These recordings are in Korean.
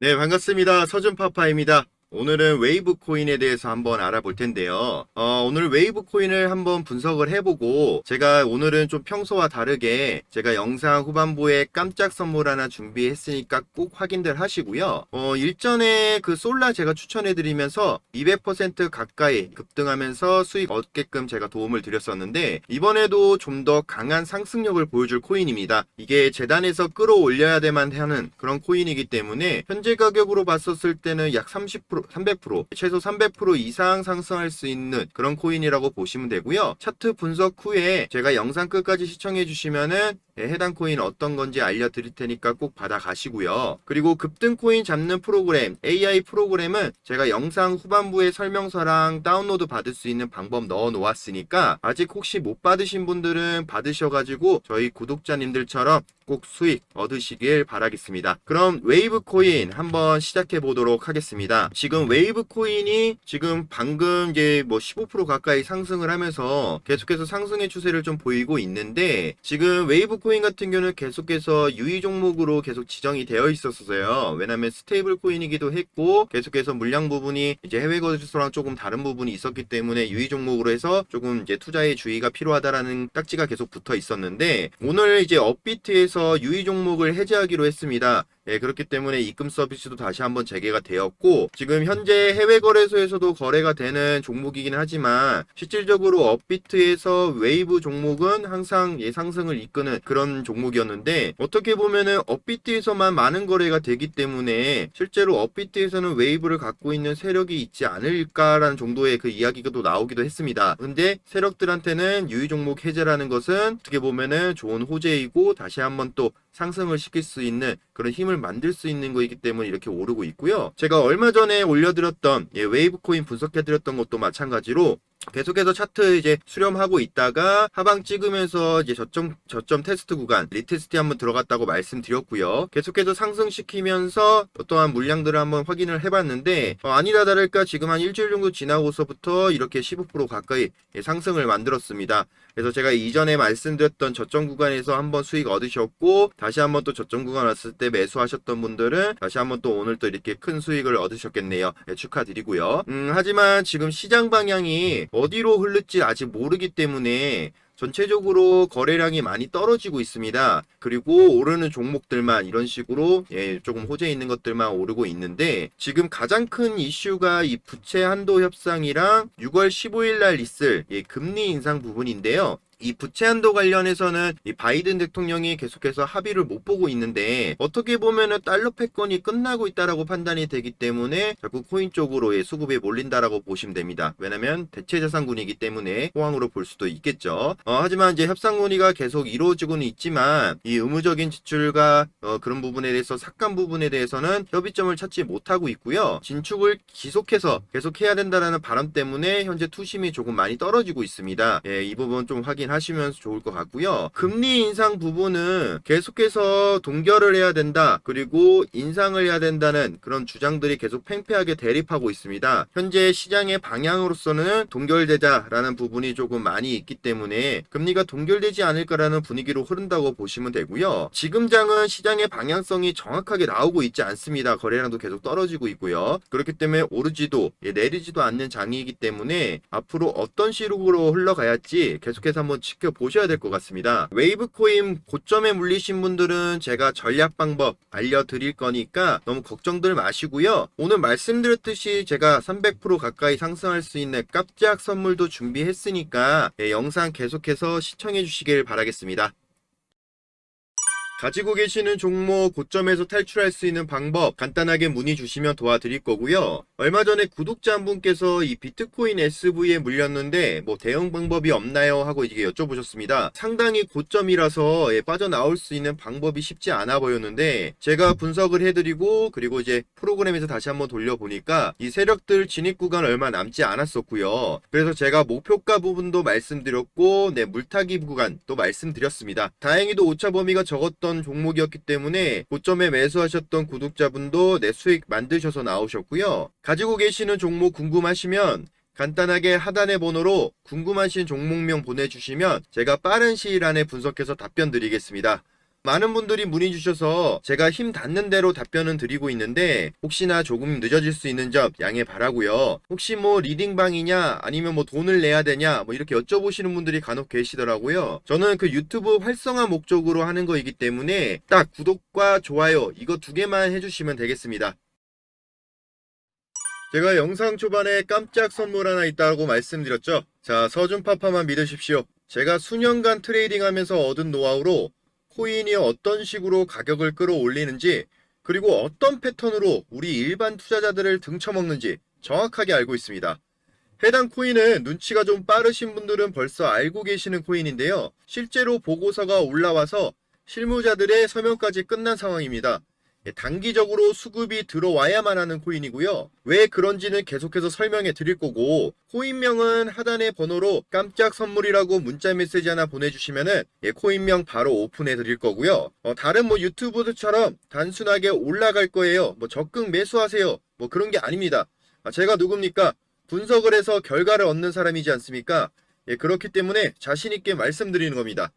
네, 반갑습니다. 서준파파입니다. 오늘은 웨이브 코인에 대해서 한번 알아볼 텐데요. 어, 오늘 웨이브 코인을 한번 분석을 해보고, 제가 오늘은 좀 평소와 다르게 제가 영상 후반부에 깜짝 선물 하나 준비했으니까 꼭 확인들 하시고요. 어, 일전에 그 솔라 제가 추천해드리면서 200% 가까이 급등하면서 수익 얻게끔 제가 도움을 드렸었는데, 이번에도 좀 더 강한 상승력을 보여줄 코인입니다. 이게 재단에서 끌어올려야 돼만 하는 그런 코인이기 때문에 현재 가격으로 봤었을 때는 약 30%, 300%, 최소 300% 이상 상승할 수 있는 그런 코인이라고 보시면 되고요. 차트 분석 후에 제가 영상 끝까지 시청해 주시면은 예, 해당 코인 어떤 건지 알려드릴 테니까 꼭 받아가시고요. 그리고 급등 코인 잡는 프로그램, AI 프로그램은 제가 영상 후반부에 설명서랑 다운로드 받을 수 있는 방법 넣어 놓았으니까 아직 혹시 못 받으신 분들은 받으셔가지고 저희 구독자님들처럼 꼭 수익 얻으시길 바라겠습니다. 그럼 웨이브 코인 한번 시작해 보도록 하겠습니다. 지금 웨이브 코인이 지금 방금 이제 뭐 15% 가까이 상승을 하면서 계속해서 상승의 추세를 좀 보이고 있는데 지금 웨이브 코인 같은 경우는 계속해서 유의 종목으로 계속 지정이 되어 있었어요. 왜냐면 스테이블 코인이기도 했고 계속해서 물량 부분이 이제 해외 거래소랑 조금 다른 부분이 있었기 때문에 유의 종목으로 해서 조금 이제 투자에 주의가 필요하다라는 딱지가 계속 붙어 있었는데 오늘 이제 업비트에서 유의 종목을 해제하기로 했습니다. 예, 그렇기 때문에 입금 서비스도 다시 한번 재개가 되었고, 지금 현재 해외 거래소에서도 거래가 되는 종목이긴 하지만, 실질적으로 업비트에서 웨이브 종목은 항상 예, 상승을 이끄는 그런 종목이었는데, 어떻게 보면은 업비트에서만 많은 거래가 되기 때문에, 실제로 업비트에서는 웨이브를 갖고 있는 세력이 있지 않을까라는 정도의 그 이야기가 또 나오기도 했습니다. 근데 세력들한테는 유의 종목 해제라는 것은 어떻게 보면은 좋은 호재이고, 다시 한번 또 상승을 시킬 수 있는 그런 힘을 만들 수 있는 거이기 때문에 이렇게 오르고 있고요. 제가 얼마 전에 올려드렸던 예, 웨이브 코인 분석해드렸던 것도 마찬가지로 계속해서 차트 이제 수렴하고 있다가 하방 찍으면서 이제 저점 저점 테스트 구간 리테스트 한번 들어갔다고 말씀드렸고요. 계속해서 상승시키면서 어떠한 물량들을 한번 확인을 해봤는데 어, 아니라 다를까 지금 한 일주일 정도 지나고서부터 이렇게 15% 가까이 예, 상승을 만들었습니다. 그래서 제가 이전에 말씀드렸던 저점 구간에서 한번 수익 얻으셨고 다시 한번 또 저점 구간 왔을 때 매수하셨던 분들은 다시 한번 또 오늘 또 이렇게 큰 수익을 얻으셨겠네요. 예, 축하드리고요. 음, 하지만 지금 시장 방향이 어디로 흐를지 아직 모르기 때문에 전체적으로 거래량이 많이 떨어지고 있습니다. 그리고 오르는 종목들만 이런 식으로 예, 조금 호재 있는 것들만 오르고 있는데 지금 가장 큰 이슈가 이 부채 한도 협상이랑 6월 15일 날 있을 예, 금리 인상 부분인데요. 이 부채 한도 관련해서는 이 바이든 대통령이 계속해서 합의를 못 보고 있는데 어떻게 보면은 달러 패권이 끝나고 있다라고 판단이 되기 때문에 자꾸 코인 쪽으로의 수급이 몰린다라고 보시면 됩니다. 왜냐면 대체 자산군이기 때문에 호황으로 볼 수도 있겠죠. 어, 하지만 이제 협상 논의가 계속 이루어지고는 있지만 이 의무적인 지출과 어, 그런 부분에 대해서 삭감 부분에 대해서는 협의점을 찾지 못하고 있고요. 진축을 지속해서 계속 해야 된다라는 바람 때문에 현재 투심이 조금 많이 떨어지고 있습니다. 예, 이 부분 좀 확인 하시면서 좋을 것 같고요. 금리 인상 부분은 계속해서 동결을 해야 된다. 그리고 인상을 해야 된다는 그런 주장들이 계속 팽팽하게 대립하고 있습니다. 현재 시장의 방향으로서는 동결되자라는 부분이 조금 많이 있기 때문에 금리가 동결되지 않을까라는 분위기로 흐른다고 보시면 되고요. 지금 장은 시장의 방향성이 정확하게 나오고 있지 않습니다. 거래량도 계속 떨어지고 있고요. 그렇기 때문에 오르지도 예, 내리지도 않는 장이기 때문에 앞으로 어떤 식으로 흘러가야지 계속해서 한번 지켜보셔야 될 것 같습니다. 웨이브 코인 고점에 물리신 분들은 제가 전략 방법 알려드릴 거니까 너무 걱정들 마시고요. 오늘 말씀드렸듯이 제가 300% 가까이 상승할 수 있는 깜짝 선물도 준비했으니까 예, 영상 계속해서 시청해 주시길 바라겠습니다. 가지고 계시는 종목 고점에서 탈출할 수 있는 방법 간단하게 문의 주시면 도와드릴 거고요. 얼마 전에 구독자 한 분께서 이 비트코인 SV에 물렸는데 뭐 대응 방법이 없나요? 하고 이게 여쭤보셨습니다. 상당히 고점이라서 예, 빠져나올 수 있는 방법이 쉽지 않아 보였는데 제가 분석을 해드리고 그리고 이제 프로그램에서 다시 한번 돌려보니까 이 세력들 진입 구간 얼마 남지 않았었고요. 그래서 제가 목표가 부분도 말씀드렸고 네 물타기 구간 또 말씀드렸습니다. 다행히도 오차 범위가 적었던 종목이었기 때문에 고점에 매수하셨던 구독자분도 내 수익 만드셔서 나오셨고요. 가지고 계시는 종목 궁금하시면 간단하게 하단의 번호로 궁금하신 종목명 보내주시면 제가 빠른 시일 안에 분석해서 답변 드리겠습니다. 많은 분들이 문의 주셔서 제가 힘 닿는 대로 답변은 드리고 있는데 혹시나 조금 늦어질 수 있는 점 양해 바라고요. 혹시 뭐 리딩방이냐 아니면 뭐 돈을 내야 되냐 뭐 이렇게 여쭤보시는 분들이 간혹 계시더라고요. 저는 그 유튜브 활성화 목적으로 하는 거이기 때문에 딱 구독과 좋아요 이거 두 개만 해주시면 되겠습니다. 제가 영상 초반에 깜짝 선물 하나 있다고 말씀드렸죠. 자, 서준파파만 믿으십시오. 제가 수년간 트레이딩하면서 얻은 노하우로 코인이 어떤 식으로 가격을 끌어올리는지 그리고 어떤 패턴으로 우리 일반 투자자들을 등쳐먹는지 정확하게 알고 있습니다. 해당 코인은 눈치가 좀 빠르신 분들은 벌써 알고 계시는 코인인데요. 실제로 보고서가 올라와서 실무자들의 서명까지 끝난 상황입니다. 예, 단기적으로 수급이 들어와야만 하는 코인이고요. 왜 그런지는 계속해서 설명해 드릴 거고 코인명은 하단의 번호로 깜짝 선물이라고 문자 메시지 하나 보내주시면은 예, 코인명 바로 오픈해 드릴 거고요. 어, 다른 뭐 유튜브들처럼 단순하게 올라갈 거예요. 뭐 적극 매수하세요. 뭐 그런 게 아닙니다. 아, 제가 누굽니까? 분석을 해서 결과를 얻는 사람이지 않습니까? 예, 그렇기 때문에 자신 있게 말씀드리는 겁니다.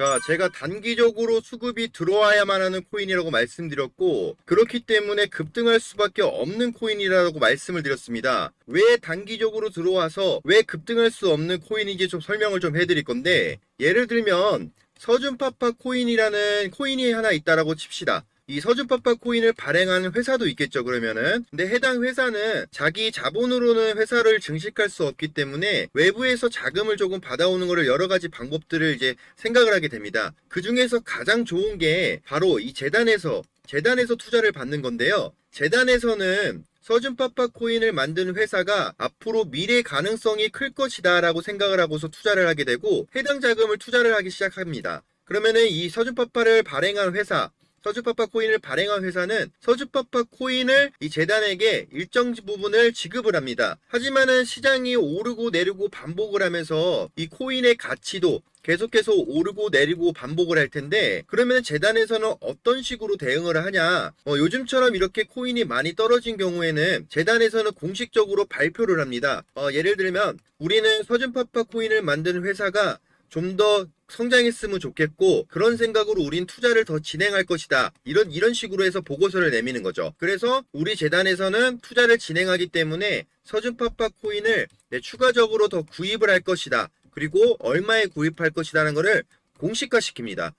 자, 제가 단기적으로 수급이 들어와야만 하는 코인이라고 말씀드렸고, 그렇기 때문에 급등할 수밖에 없는 코인이라고 말씀을 드렸습니다. 왜 단기적으로 들어와서 왜 급등할 수 없는 코인인지 좀 설명을 좀 해드릴 건데, 예를 들면, 서준파파 코인이라는 코인이 하나 있다라고 칩시다. 이 서준파파 코인을 발행하는 회사도 있겠죠, 그러면은. 근데 해당 회사는 자기 자본으로는 회사를 증식할 수 없기 때문에 외부에서 자금을 조금 받아오는 거를 여러 가지 방법들을 이제 생각을 하게 됩니다. 그 중에서 가장 좋은 게 바로 이 재단에서, 재단에서 투자를 받는 건데요. 재단에서는 서준파파 코인을 만든 회사가 앞으로 미래 가능성이 클 것이다 라고 생각을 하고서 투자를 하게 되고 해당 자금을 투자를 하기 시작합니다. 그러면은 이 서준파파를 발행한 회사, 서주파파 코인을 발행한 회사는 서주파파 코인을 이 재단에게 일정 부분을 지급을 합니다. 하지만은 시장이 오르고 내리고 반복을 하면서 이 코인의 가치도 계속해서 오르고 내리고 반복을 할 텐데 그러면 재단에서는 어떤 식으로 대응을 하냐 어, 요즘처럼 이렇게 코인이 많이 떨어진 경우에는 재단에서는 공식적으로 발표를 합니다 어, 예를 들면 우리는 서준파파 코인을 만드는 회사가 좀더 성장했으면 좋겠고 그런 생각으로 우린 투자를 더 진행할 것이다. 이런 이런 식으로 해서 보고서를 내미는 거죠. 그래서 우리 재단에서는 투자를 진행하기 때문에 서준파파 코인을 네, 추가적으로 더 구입을 할 것이다. 그리고 얼마에 구입할 것이라는 것을 공식화시킵니다.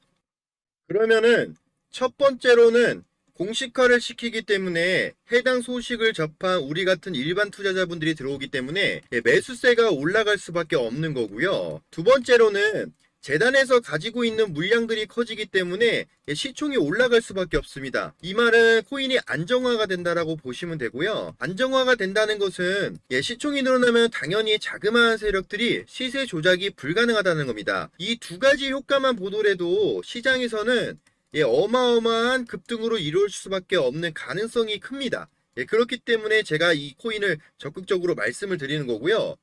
그러면은 첫 번째로는 공식화를 시키기 때문에 해당 소식을 접한 우리 같은 일반 투자자분들이 들어오기 때문에 예, 매수세가 올라갈 수밖에 없는 거고요. 두 번째로는 재단에서 가지고 있는 물량들이 커지기 때문에 예, 시총이 올라갈 수밖에 없습니다. 이 말은 코인이 안정화가 된다라고 보시면 되고요. 안정화가 된다는 것은 예, 시총이 늘어나면 당연히 자그마한 세력들이 시세 조작이 불가능하다는 겁니다. 이 두 가지 효과만 보더라도 시장에서는 예, 어마어마한 급등으로 이룰 수밖에 없는 가능성이 큽니다. 예, 그렇기 때문에 제가 이 코인을 적극적으로 말씀을 드리는 거고요.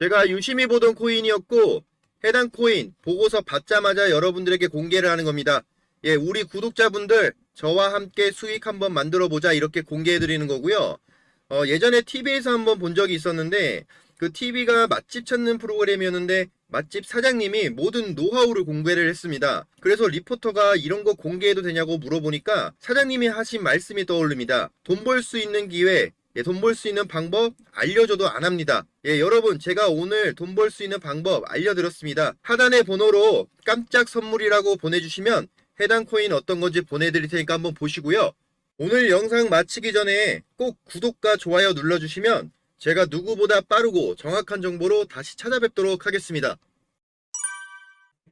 제가 유심히 보던 코인이었고 해당 코인 보고서 받자마자 여러분들에게 공개를 하는 겁니다. 예, 우리 구독자분들 저와 함께 수익 한번 만들어 보자 이렇게 공개해 드리는 거고요. 어, 예전에 TV에서 한번 본 적이 있었는데 그 TV가 맛집 찾는 프로그램이었는데 맛집 사장님이 모든 노하우를 공개를 했습니다. 그래서 리포터가 이런 거 공개해도 되냐고 물어보니까 사장님이 하신 말씀이 떠오릅니다. 돈 벌 수 있는 기회, 예, 돈 벌 수 있는 방법 알려줘도 안 합니다. 예, 여러분 제가 오늘 돈 벌 수 있는 방법 알려드렸습니다. 하단의 번호로 깜짝 선물이라고 보내주시면 해당 코인 어떤 건지 보내드릴 테니까 한번 보시고요. 오늘 영상 마치기 전에 꼭 구독과 좋아요 눌러주시면 제가 누구보다 빠르고 정확한 정보로 다시 찾아뵙도록 하겠습니다.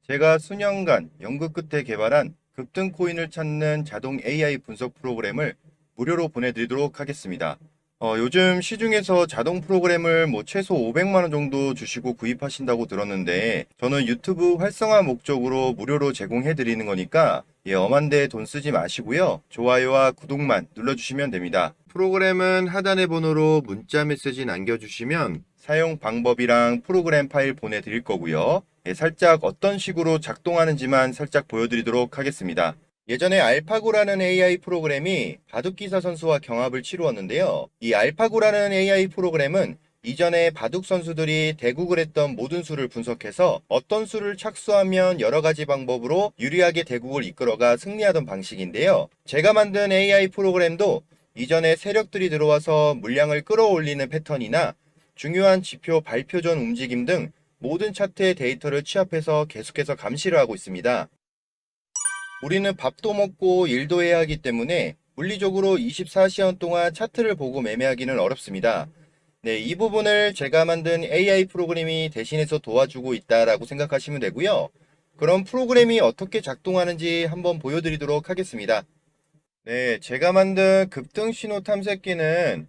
제가 수년간 연구 끝에 개발한 급등 코인을 찾는 자동 AI 분석 프로그램을 무료로 보내드리도록 하겠습니다. 어, 요즘 시중에서 자동 프로그램을 뭐 최소 500만 원 정도 주시고 구입하신다고 들었는데 저는 유튜브 활성화 목적으로 무료로 제공해 드리는 거니까 예, 엄한데 돈 쓰지 마시고요. 좋아요와 구독만 눌러주시면 됩니다. 프로그램은 하단의 번호로 문자 메시지 남겨주시면 사용 방법이랑 프로그램 파일 보내드릴 거고요. 예, 살짝 어떤 식으로 작동하는지만 살짝 보여드리도록 하겠습니다. 예전에 알파고라는 AI 프로그램이 바둑기사 선수와 경합을 치루었는데요. 이 알파고라는 AI 프로그램은 이전에 바둑 선수들이 대국을 했던 모든 수를 분석해서 어떤 수를 착수하면 여러 가지 방법으로 유리하게 대국을 이끌어가 승리하던 방식인데요. 제가 만든 AI 프로그램도 이전에 세력들이 들어와서 물량을 끌어올리는 패턴이나 중요한 지표 발표 전 움직임 등 모든 차트의 데이터를 취합해서 계속해서 감시를 하고 있습니다. 우리는 밥도 먹고 일도 해야 하기 때문에 물리적으로 24시간 동안 차트를 보고 매매하기는 어렵습니다. 네, 이 부분을 제가 만든 AI 프로그램이 대신해서 도와주고 있다라고 생각하시면 되고요. 그럼 프로그램이 어떻게 작동하는지 한번 보여드리도록 하겠습니다. 네, 제가 만든 급등 신호 탐색기는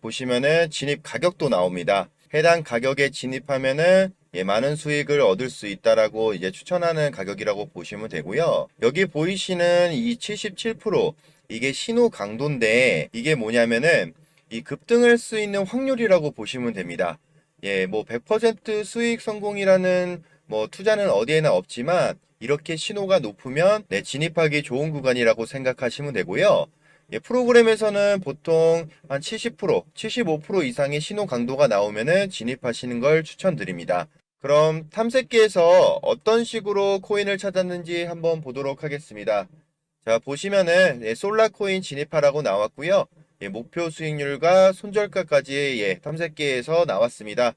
보시면은 진입 가격도 나옵니다. 해당 가격에 진입하면은 예, 많은 수익을 얻을 수 있다라고 이제 추천하는 가격이라고 보시면 되고요. 여기 보이시는 이 77% 이게 신호 강도인데 이게 뭐냐면은 이 급등할 수 있는 확률이라고 보시면 됩니다. 예, 뭐 100% 수익 성공이라는 뭐 투자는 어디에나 없지만 이렇게 신호가 높으면 네, 진입하기 좋은 구간이라고 생각하시면 되고요. 예, 프로그램에서는 보통 한 70%, 75% 이상의 신호 강도가 나오면은 진입하시는 걸 추천드립니다. 그럼 탐색기에서 어떤 식으로 코인을 찾았는지 한번 보도록 하겠습니다. 자, 보시면은 예, 솔라 코인 진입하라고 나왔고요. 예, 목표 수익률과 손절가까지 예, 탐색기에서 나왔습니다.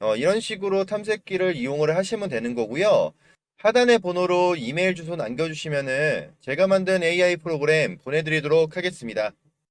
어, 이런 식으로 탐색기를 이용을 하시면 되는 거고요. 하단의 번호로 이메일 주소 남겨주시면은 제가 만든 AI 프로그램 보내드리도록 하겠습니다.